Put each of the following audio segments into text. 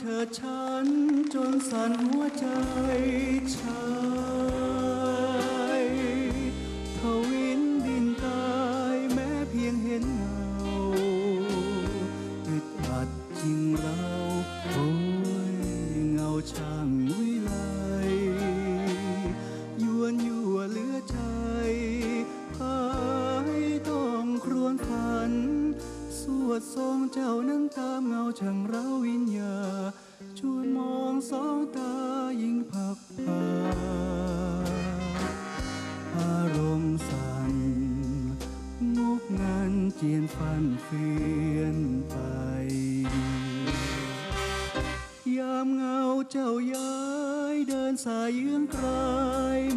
เฉิดฉันจนสั่นหัวใจชายทวินดินตายแม้เพียงเห็นเงาอึดอัดจริงเราโอ้ยเงาช่างวิไลยวนยั่วเหลือใจพายต้องครวญฝัน สวดทรงเจ้านั่งตามเงาช่างเราวิญญา ชวนมองสองตายิ่งพักพาอารมณ์สั่นงกงันเจียนฟันเฟือนไป ยามเงาเจ้าย้ายเดินสายเยื้องไกล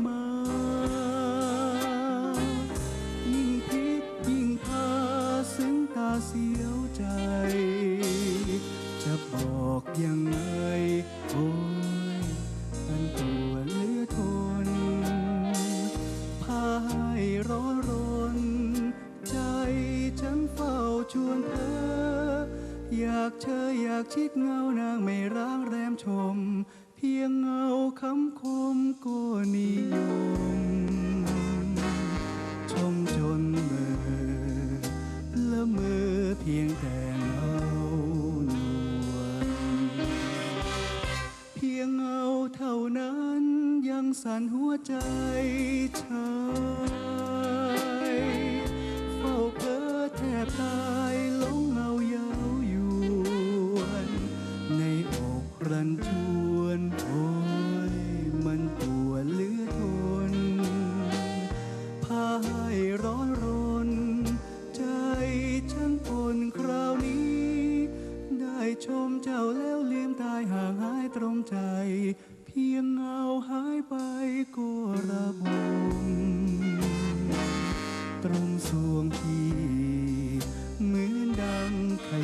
มายิ่งพิษยิ่งพาซึ้งตาเสียวใจ บอกยังไงโอ้ยมันตัวเหลือทนพาให้ร้อนรน ใจฉันเฝ้าชวนเธอ อยากเชยอยากชิดเงานางไม่ร้างแรมชม เพียงเงาคำคมก็นิยม ชมจนเมื่อละเมอเพียงแต่ สั่นหัวใจชายเฝ้าเพ้อแทบตายหลงเงาเย้ายวนในอกรันจวนโอยมันปวดเลือทนพาให้ร้อนรน ใจฉันปนคราวนี้ ได้ชมเจ้าแล้วเลียมตายห่างหายตรงใจ พียงเงาหายไปก็ระบมตรงสวงที่เหมือนดังใคร